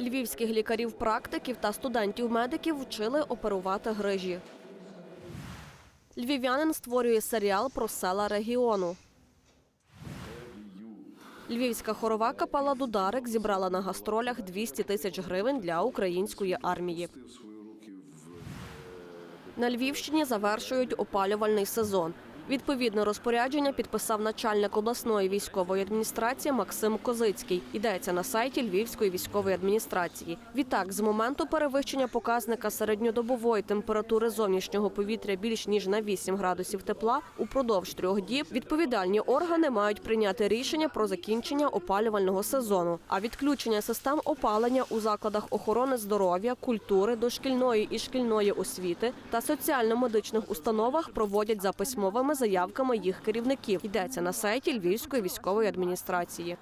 Львівських лікарів-практиків та студентів-медиків вчили оперувати грижі. Львів'янин створює серіал про села регіону. Львівська хорова капела Дударик зібрала на гастролях 200 тисяч гривень для української армії. На Львівщині завершують опалювальний сезон. Відповідне розпорядження підписав начальник обласної військової адміністрації Максим Козицький. Йдеться на сайті Львівської військової адміністрації. Відтак, з моменту перевищення показника середньодобової температури зовнішнього повітря більш ніж на 8 градусів тепла упродовж трьох діб відповідальні органи мають прийняти рішення про закінчення опалювального сезону. А відключення систем опалення у закладах охорони здоров'я, культури, дошкільної і шкільної освіти та соціально-медичних установах проводять за письмовими заявками їх керівників. Йдеться на сайті Львівської військової адміністрації.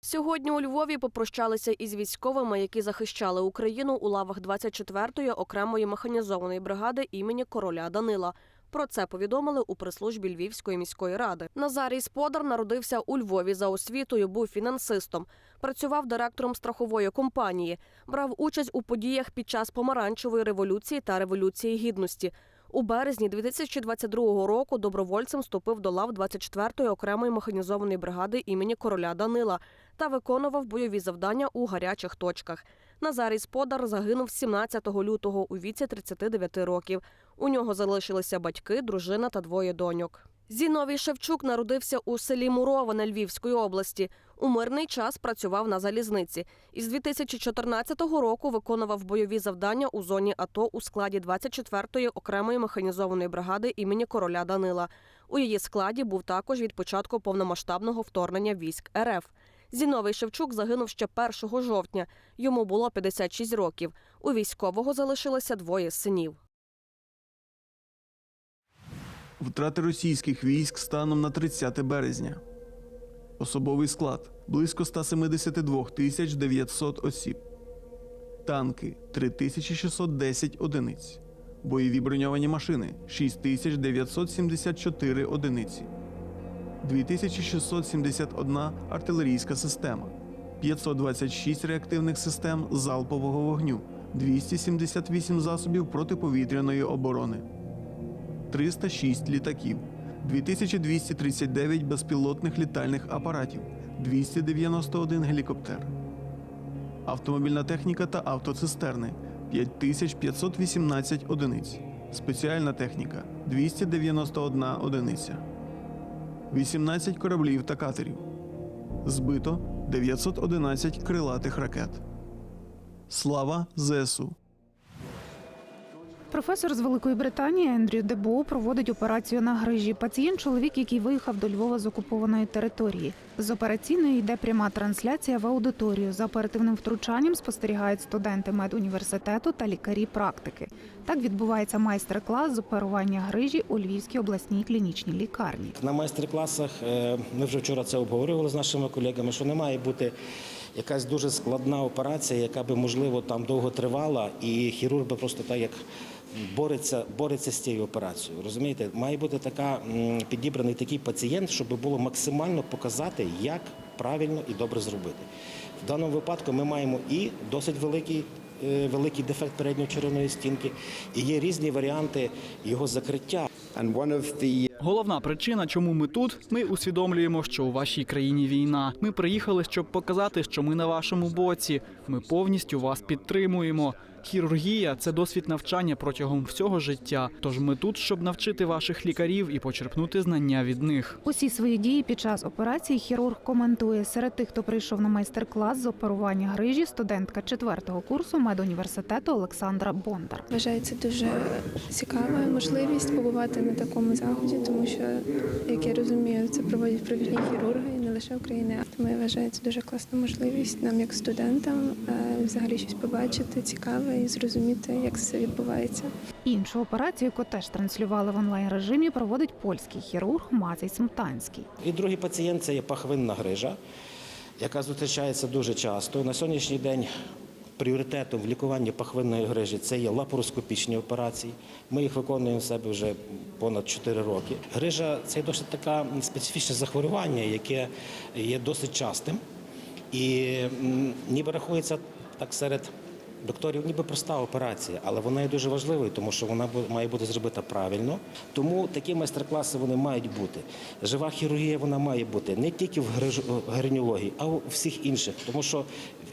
Сьогодні у Львові попрощалися із військовими, які захищали Україну у лавах 24-ї окремої механізованої бригади імені короля Данила. Про це повідомили у прес-службі Львівської міської ради. Назарій Сподар народився у Львові за освітою, був фінансистом, працював директором страхової компанії, брав участь у подіях під час помаранчевої революції та революції гідності. У березні 2022 року добровольцем вступив до лав 24-ї окремої механізованої бригади імені короля Данила та виконував бойові завдання у гарячих точках. Назарій Сподар загинув 17 лютого у віці 39 років. У нього залишилися батьки, дружина та двоє доньок. Зіновій Шевчук народився у селі Муроване Львівської області. У мирний час працював на залізниці. Із 2014 року виконував бойові завдання у зоні АТО у складі 24-ї окремої механізованої бригади імені короля Данила. У її складі був також від початку повномасштабного вторгнення військ РФ. Зіновий Шевчук загинув ще 1 жовтня. Йому було 56 років. У військового залишилося двоє синів. Втрати російських військ станом на 30 березня. Особовий склад близько 172 тисяч 900 осіб. Танки 3610 одиниць. Бойові броньовані машини 6974 одиниці. 2671 артилерійська система. 526 реактивних систем залпового вогню. 278 засобів протиповітряної оборони. 306 літаків, 2239 безпілотних літальних апаратів, 291 гелікоптер, автомобільна техніка та автоцистерни 5518 одиниць, спеціальна техніка 291 одиниця, 18 кораблів та катерів. Збито 911 крилатих ракет. Слава ЗСУ! Професор з Великої Британії Ендрю Дебо проводить операцію на грижі. Пацієнт чоловік, який виїхав до Львова з окупованої території. З операційної йде пряма трансляція в аудиторію. За оперативним втручанням спостерігають студенти медуніверситету та лікарі-практики. Так відбувається майстер-клас з оперування грижі у Львівській обласній клінічній лікарні. На майстер-класах е, ми вже вчора це обговорювали з нашими колегами, що не має бути якась дуже складна операція, яка би можливо там довго тривала, і хірург би просто так як бореться, бореться з цією операцією. Розумієте, має бути така підібраний такий пацієнт, щоб було максимально показати, як правильно і добре зробити. В даному випадку ми маємо і досить великий. е, Великий дефект передньої черевної стінки, і є різні варіанти його закриття. The Головна причина, чому ми тут, ми усвідомлюємо, що у вашій країні війна. Ми приїхали, щоб показати, що ми на вашому боці. Ми повністю вас підтримуємо. Хірургія це досвід навчання протягом всього життя. Тож ми тут, щоб навчити ваших лікарів і почерпнути знання від них. Усі свої дії під час операції хірург коментує серед тих, хто прийшов на майстер-клас з оперування грижі, студентка четвертого курсу медуніверситету Олександра Бондар. Вважаю, це дуже цікава можливість побувати на такому заході, тому що, як я розумію, це проводять провідні хірурги лише України. Тому я вважаю, це дуже класна можливість нам, як студентам, е, взагалі щось побачити цікаве і зрозуміти, як це відбувається. Іншу операцію, яку теж транслювали в онлайн режимі, проводить польський хірург Мацей Смтанський. І другий пацієнт це є пахвинна грижа, яка зустрічається дуже часто. На сьогоднішній день пріоритетом в лікуванні пахвинної грижі це є лапароскопічні операції. Ми їх виконуємо в себе вже понад 4 роки. Грижа це досить таке специфічне захворювання, яке є досить частим. І ніби рахується так серед докторів, ніби проста операція, але вона є дуже важливою, тому що вона має бути зробита правильно. Тому такі майстер-класи вони мають бути. Жива хірургія вона має бути не тільки в гриж- а й у всіх інших, тому що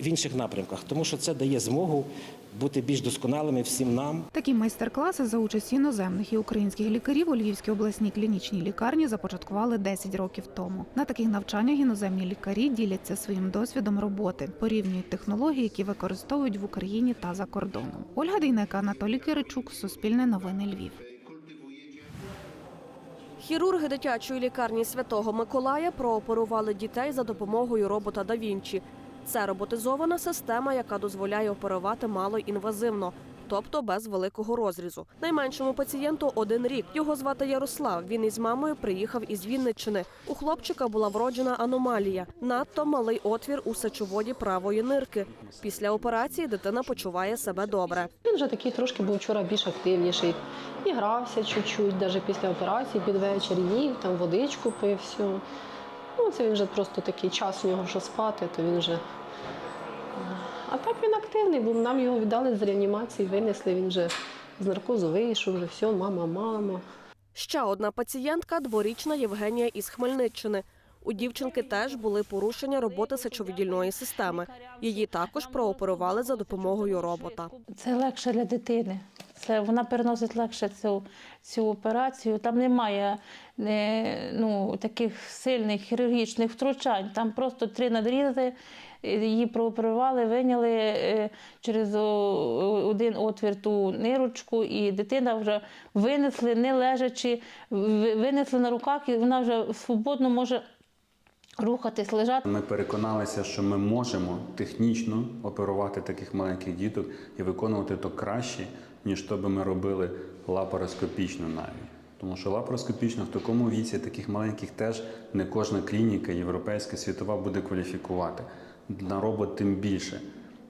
в інших напрямках, тому що це дає змогу бути більш досконалими всім нам. Такі майстер-класи за участі іноземних і українських лікарів у Львівській обласній клінічній лікарні започаткували 10 років тому. На таких навчаннях іноземні лікарі діляться своїм досвідом роботи, порівнюють технології, які використовують в Україні та за кордоном. Ольга Дейнека, Анатолій Киричук, Суспільне новини Львів. Хірурги дитячої лікарні Святого Миколая прооперували дітей за допомогою робота да Вінчі. Це роботизована система, яка дозволяє оперувати малоінвазивно, тобто без великого розрізу. Найменшому пацієнту один рік. Його звати Ярослав. Він із мамою приїхав із Вінниччини. У хлопчика була вроджена аномалія, надто малий отвір у сечоводі правої нирки. Після операції дитина почуває себе добре. Він вже такий трошки був вчора більш активніший. І грався чуть-чуть, навіть після операції під вечір їв, там водичку пив, все. Ну, це він вже просто такий час у нього вже спати, то він вже. е, А так він активний, бо нам його віддали з реанімації, винесли, він вже з наркозу вийшов, вже все, мама, мама. Ще одна пацієнтка дворічна Євгенія із Хмельниччини. У дівчинки теж були порушення роботи сечовидільної системи. Її також прооперували за допомогою робота. Це легше для дитини. Це вона переносить легше цю, цю операцію. Там немає е, ну, таких сильних хірургічних втручань. Там просто три надрізи, е, її прооперували, виняли е, через один отвір ту нирочку, і дитина вже винесли, не лежачи, винесли на руках, і вона вже свободно може рухатись, лежати. Ми переконалися, що ми можемо технічно оперувати таких маленьких діток і виконувати то краще, ніж то би ми робили лапароскопічно навіть. Тому що лапароскопічно в такому віці таких маленьких теж не кожна клініка, європейська, світова буде кваліфікувати. На робот тим більше,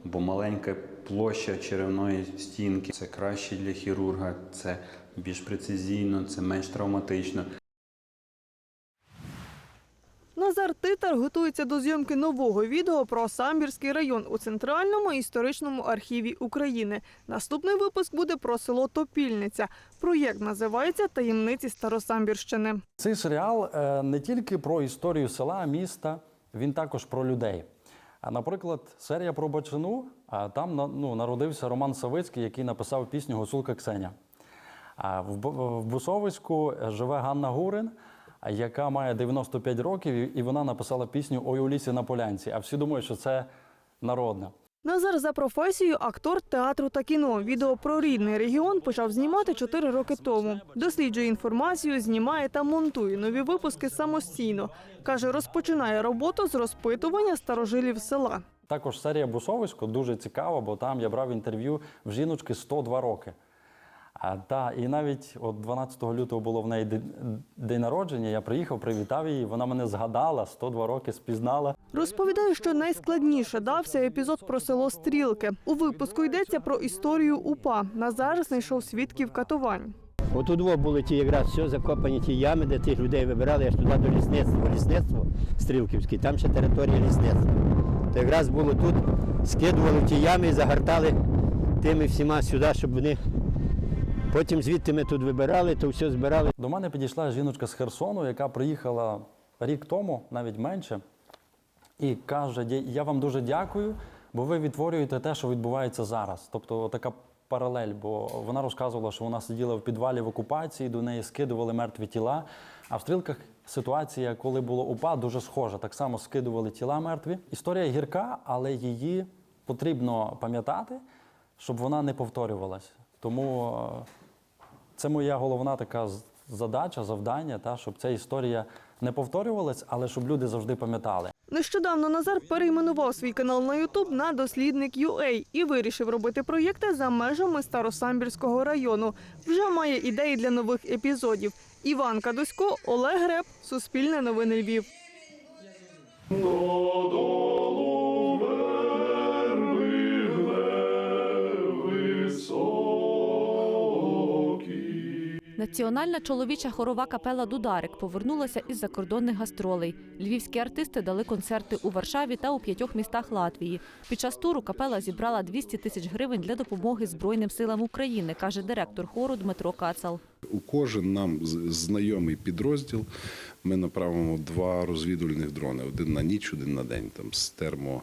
бо маленька площа черевної стінки це краще для хірурга, це більш прецизійно, це менш травматично. Назар Титар готується до зйомки нового відео про Самбірський район у центральному історичному архіві України. Наступний випуск буде про село Топільниця. Проєкт називається Таємниці Старосамбірщини. Цей серіал е, не тільки про історію села, міста, він також про людей. А, наприклад, серія про Бачину, а там ну, народився Роман Савицький, який написав пісню Гуцулка Ксеня. А в, Бу- в Бусовицьку живе Ганна Гурин, яка має 95 років, і- вона написала пісню Ой у лісі на полянці. А всі думають, що це народна. Назар за професією актор театру та кіно. Відео про рідний регіон почав знімати 4 роки тому. Досліджує інформацію, знімає та монтує нові випуски самостійно. Каже, розпочинає роботу з розпитування старожилів села. Також серія Бусовисько дуже цікава, бо там я брав інтерв'ю в жіночки 102 роки. А, та, і навіть от 12 лютого було в неї день- народження. Я приїхав, привітав її. Вона мене згадала, 102 роки спізнала. Розповідає, що найскладніше дався епізод про село Стрілки. У випуску йдеться про історію УПА. Назар знайшов свідків катувань. Отут во були ті якраз все закопані ті ями, де тих людей вибирали аж туди до лісництва. Лісництво Стрілківське, там ще територія лісництва. То якраз було тут, скидували ті ями і загортали тими всіма сюди, щоб вони. Потім звідти ми тут вибирали, то все збирали. До мене підійшла жіночка з Херсону, яка приїхала рік тому, навіть менше, і каже: Я вам дуже дякую, бо ви відтворюєте те, що відбувається зараз. Тобто така паралель, бо вона розказувала, що вона сиділа в підвалі в окупації, до неї скидували мертві тіла. А в стрілках ситуація, коли було УПА, дуже схожа. Так само скидували тіла мертві. Історія гірка, але її потрібно пам'ятати, щоб вона не повторювалась. Тому е, це моя головна така задача, завдання, та, щоб ця історія не повторювалась, але щоб люди завжди пам'ятали. Нещодавно Назар перейменував свій канал на Ютуб на дослідник UA і вирішив робити проєкти за межами Старосамбірського району. Вже має ідеї для нових епізодів. Іван Кадусько, Олег Греб, Суспільне новини Львів. Національна чоловіча хорова капела Дударик повернулася із закордонних гастролей. Львівські артисти дали концерти у Варшаві та у п'ятьох містах Латвії. Під час туру капела зібрала 200 тисяч гривень для допомоги Збройним силам України, каже директор хору Дмитро Кацал. У кожен нам знайомий підрозділ ми направимо два розвідувальних дрони: один на ніч, один на день. Там з термо,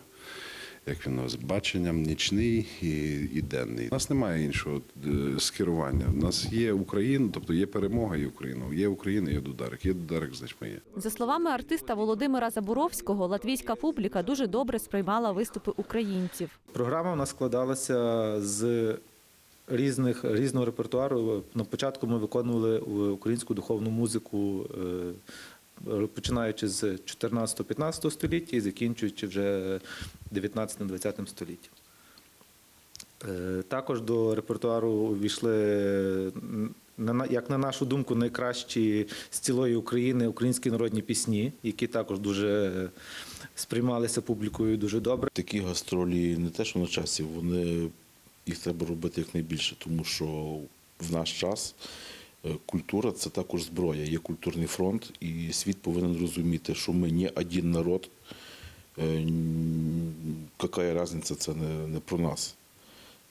як він називається, баченням нічний і, і денний. У нас немає іншого е, скерування. У нас є Україна, тобто є перемога і Україна. Є Україна, є Дударик. Є Дударик, значить ми є. За словами артиста Володимира Заборовського, латвійська публіка дуже добре сприймала виступи українців. Програма у нас складалася з різних різного репертуару. На початку ми виконували українську духовну музику, е, починаючи з 14-15 століття і закінчуючи вже 19-20 століттям. Е, Також до репертуару увійшли, як на нашу думку, найкращі з цілої України українські народні пісні, які також дуже сприймалися публікою дуже добре. Такі гастролі не те, що на часі, вони їх треба робити якнайбільше, тому що в наш час культура це також зброя, є культурний фронт, і світ повинен розуміти, що ми не один народ. Е, Яка різниця, це не, не про нас.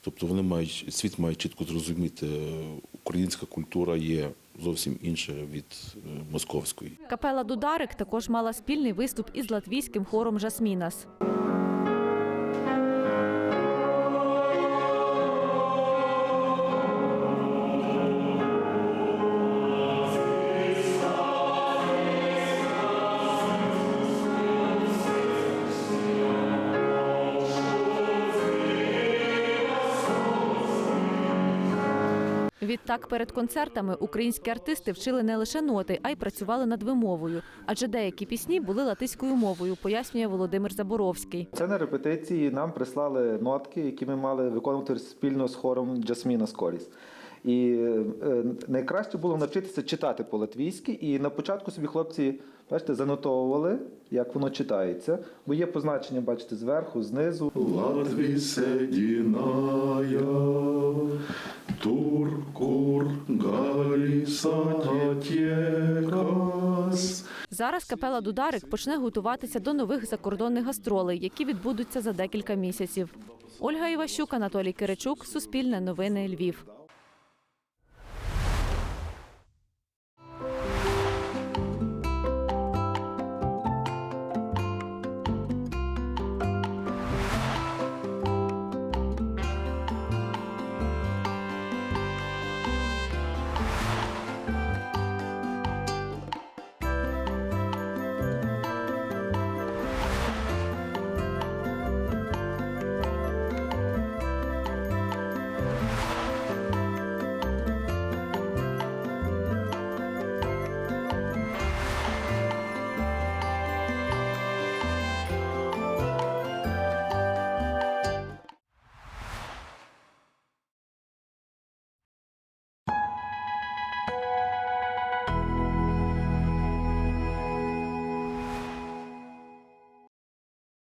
Тобто вони мають, світ має чітко зрозуміти, е, українська культура є зовсім інша від е, московської. Капела Дударик також мала спільний виступ із латвійським хором Жасмінас. Відтак, перед концертами українські артисти вчили не лише ноти, а й працювали над вимовою. Адже деякі пісні були латиською мовою, пояснює Володимир Заборовський. Це на репетиції нам прислали нотки, які ми мали виконувати спільно з хором Джасміна Скоріс. І е, найкраще було навчитися читати по-латвійськи. І на початку собі хлопці, бачите, занотовували, як воно читається, бо є позначення, бачите, зверху, знизу. Латві седіная, туркур галісатєкас. Зараз капела Дударик почне готуватися до нових закордонних гастролей, які відбудуться за декілька місяців. Ольга Іващук, Анатолій Киричук, Суспільне новини, Львів.